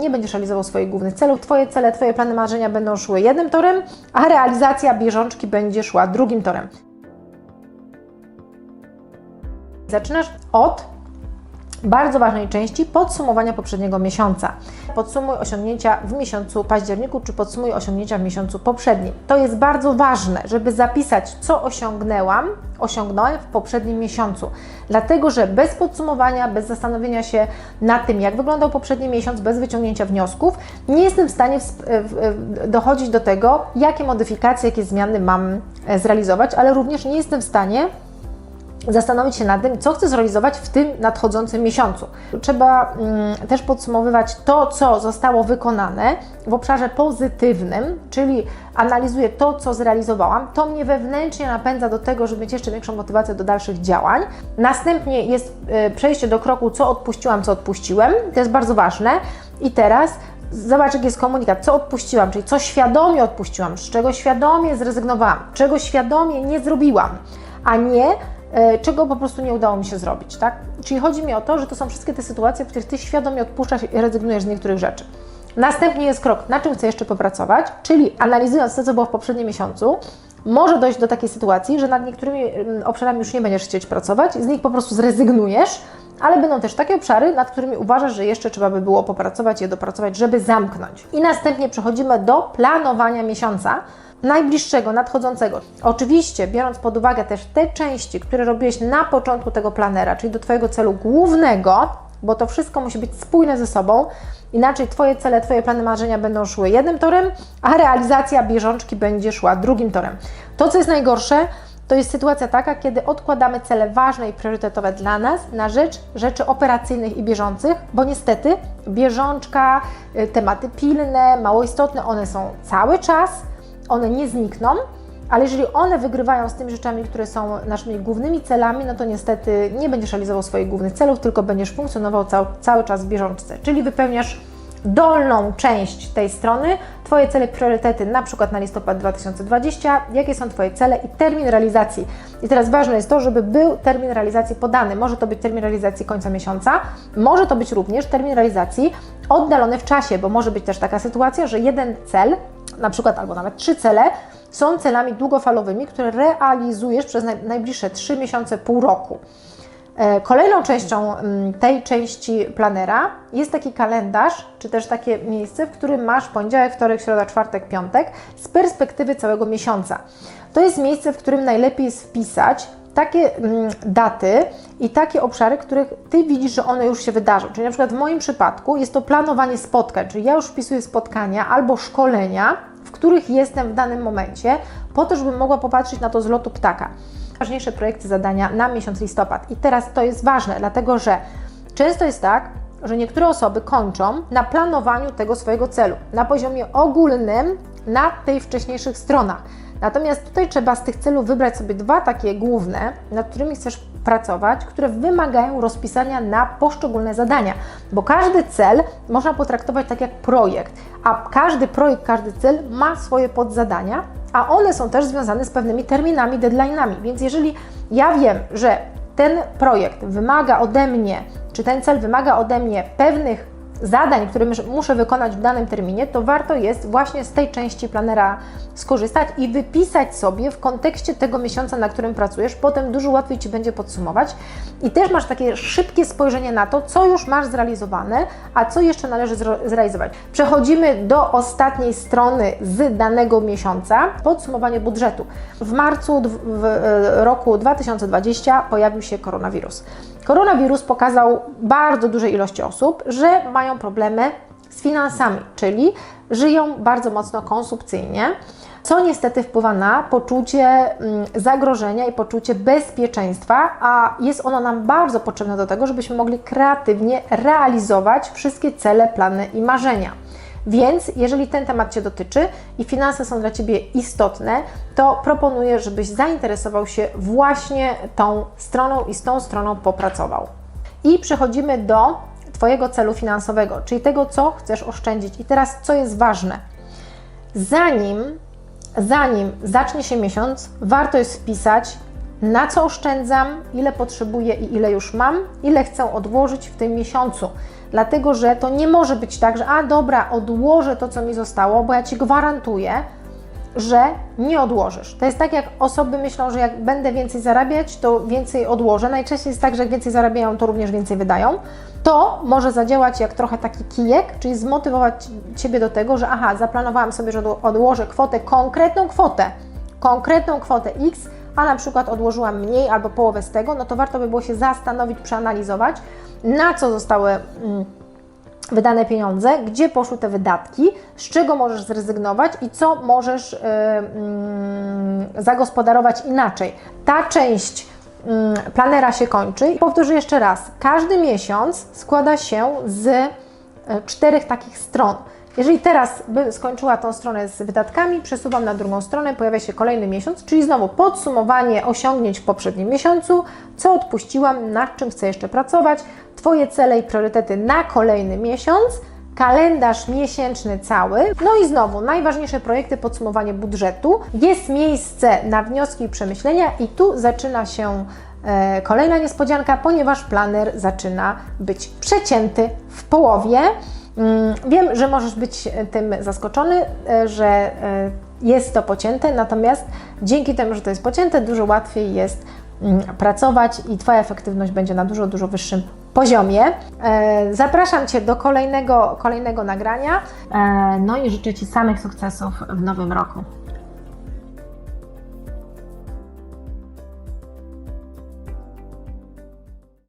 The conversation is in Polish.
nie będziesz realizował swoich głównych celów. Twoje cele, Twoje plany, marzenia będą szły jednym torem, a realizacja bieżączki będzie szła drugim torem. Zaczynasz od bardzo ważnej części podsumowania poprzedniego miesiąca. Podsumuj osiągnięcia w miesiącu październiku, czy podsumuj osiągnięcia w miesiącu poprzednim. To jest bardzo ważne, żeby zapisać, co osiągnęłam, osiągnąłem w poprzednim miesiącu. Dlatego, że bez podsumowania, bez zastanowienia się nad tym, jak wyglądał poprzedni miesiąc, bez wyciągnięcia wniosków, nie jestem w stanie dochodzić do tego, jakie modyfikacje, jakie zmiany mam e, zrealizować, ale również nie jestem w stanie zastanowić się nad tym, co chcę zrealizować w tym nadchodzącym miesiącu. Trzeba mm, też podsumowywać to, co zostało wykonane w obszarze pozytywnym, czyli analizuję to, co zrealizowałam. To mnie wewnętrznie napędza do tego, żeby mieć jeszcze większą motywację do dalszych działań. Następnie jest y, przejście do kroku, co odpuściłam, co odpuściłem. To jest bardzo ważne. I teraz Zobacz, jaki jest komunikat, co odpuściłam, czyli co świadomie odpuściłam, z czego świadomie zrezygnowałam, czego świadomie nie zrobiłam, a nie czego po prostu nie udało mi się zrobić, tak? Czyli chodzi mi o to, że to są wszystkie te sytuacje, w których Ty świadomie odpuszczasz i rezygnujesz z niektórych rzeczy. Następnie jest krok, na czym chcę jeszcze popracować, czyli analizując to, co było w poprzednim miesiącu, może dojść do takiej sytuacji, że nad niektórymi mm, obszarami już nie będziesz chcieć pracować, z nich po prostu zrezygnujesz, ale będą też takie obszary, nad którymi uważasz, że jeszcze trzeba by było popracować, je dopracować, żeby zamknąć. I następnie przechodzimy do planowania miesiąca, najbliższego, nadchodzącego. Oczywiście, biorąc pod uwagę też te części, które robiłeś na początku tego planera, czyli do Twojego celu głównego, bo to wszystko musi być spójne ze sobą, inaczej Twoje cele, Twoje plany, marzenia będą szły jednym torem, a realizacja bieżączki będzie szła drugim torem. To, co jest najgorsze, to jest sytuacja taka, kiedy odkładamy cele ważne i priorytetowe dla nas na rzecz rzeczy operacyjnych i bieżących, bo niestety bieżączka, y, tematy pilne, mało istotne, one są cały czas, one nie znikną, ale jeżeli one wygrywają z tymi rzeczami, które są naszymi głównymi celami, no to niestety nie będziesz realizował swoich głównych celów, tylko będziesz funkcjonował cał, cały czas w bieżączce, czyli wypełniasz dolną część tej strony, Twoje cele, priorytety, na przykład na listopad 2020, jakie są Twoje cele i termin realizacji. I teraz ważne jest to, żeby był termin realizacji podany. Może to być termin realizacji końca miesiąca, może to być również termin realizacji oddalony w czasie, bo może być też taka sytuacja, że jeden cel na przykład albo nawet trzy cele, są celami długofalowymi, które realizujesz przez najbliższe trzy miesiące, pół roku. E, kolejną częścią mm, tej części planera jest taki kalendarz, czy też takie miejsce, w którym masz poniedziałek, wtorek, środa, czwartek, piątek z perspektywy całego miesiąca. To jest miejsce, w którym najlepiej jest wpisać takie mm, daty i takie obszary, których Ty widzisz, że one już się wydarzą. Czyli na przykład w moim przypadku jest to planowanie spotkań, czyli ja już wpisuję spotkania albo szkolenia, w których jestem w danym momencie, po to, żebym mogła popatrzeć na to z lotu ptaka. Ważniejsze projekty, zadania na miesiąc listopad. I teraz to jest ważne, dlatego że często jest tak, że niektóre osoby kończą na planowaniu tego swojego celu na poziomie ogólnym na tej wcześniejszych stronach. Natomiast tutaj trzeba z tych celów wybrać sobie dwa takie główne, nad którymi chcesz pracować, które wymagają rozpisania na poszczególne zadania, bo każdy cel można potraktować tak jak projekt, a każdy projekt, każdy cel ma swoje podzadania, a one są też związane z pewnymi terminami, deadline'ami. Więc jeżeli ja wiem, że ten projekt wymaga ode mnie, czy ten cel wymaga ode mnie pewnych zadań, które muszę wykonać w danym terminie, to warto jest właśnie z tej części planera skorzystać i wypisać sobie w kontekście tego miesiąca, na którym pracujesz. Potem dużo łatwiej Ci będzie podsumować i też masz takie szybkie spojrzenie na to, co już masz zrealizowane, a co jeszcze należy zrealizować. Przechodzimy do ostatniej strony z danego miesiąca, podsumowanie budżetu. W marcu w e, roku 2020 pojawił się koronawirus. Koronawirus pokazał bardzo dużej ilości osób, że mają problemy z finansami, czyli żyją bardzo mocno konsumpcyjnie, co niestety wpływa na poczucie mm, zagrożenia i poczucie bezpieczeństwa, a jest ono nam bardzo potrzebne do tego, żebyśmy mogli kreatywnie realizować wszystkie cele, plany i marzenia. Więc jeżeli ten temat Cię dotyczy i finanse są dla Ciebie istotne, to proponuję, żebyś zainteresował się właśnie tą stroną i z tą stroną popracował. I przechodzimy do Twojego celu finansowego, czyli tego, co chcesz oszczędzić. I teraz, co jest ważne? Zanim, zanim zacznie się miesiąc, warto jest wpisać na co oszczędzam, ile potrzebuję i ile już mam, ile chcę odłożyć w tym miesiącu. Dlatego, że to nie może być tak, że a dobra, odłożę to, co mi zostało, bo ja Ci gwarantuję, że nie odłożysz. To jest tak, jak osoby myślą, że jak będę więcej zarabiać, to więcej odłożę. Najczęściej jest tak, że jak więcej zarabiają, to również więcej wydają. To może zadziałać jak trochę taki kijek, czyli zmotywować Ciebie do tego, że aha, zaplanowałam sobie, że odłożę kwotę, konkretną kwotę, konkretną kwotę X, a na przykład odłożyłam mniej albo połowę z tego, no to warto by było się zastanowić, przeanalizować, na co zostały. Mm, wydane pieniądze, gdzie poszły te wydatki, z czego możesz zrezygnować i co możesz yy, yy, zagospodarować inaczej. Ta część yy, planera się kończy. Powtórzę jeszcze raz: każdy miesiąc składa się z y, czterech takich stron. Jeżeli teraz bym skończyła tą stronę z wydatkami, przesuwam na drugą stronę, pojawia się kolejny miesiąc, czyli znowu podsumowanie osiągnięć w poprzednim miesiącu, co odpuściłam, nad czym chcę jeszcze pracować, Twoje cele i priorytety na kolejny miesiąc, kalendarz miesięczny cały. No i znowu, najważniejsze projekty, podsumowanie budżetu. Jest miejsce na wnioski i przemyślenia, i tu zaczyna się e, kolejna niespodzianka, ponieważ planer zaczyna być przecięty w połowie. Mm, Wiem, że możesz być tym zaskoczony, e, że e, jest to pocięte, natomiast dzięki temu, że to jest pocięte, dużo łatwiej jest mm, pracować i Twoja efektywność będzie na dużo, dużo wyższym poziomie. E, Zapraszam Cię do kolejnego, kolejnego nagrania. No i życzę Ci samych sukcesów w nowym roku.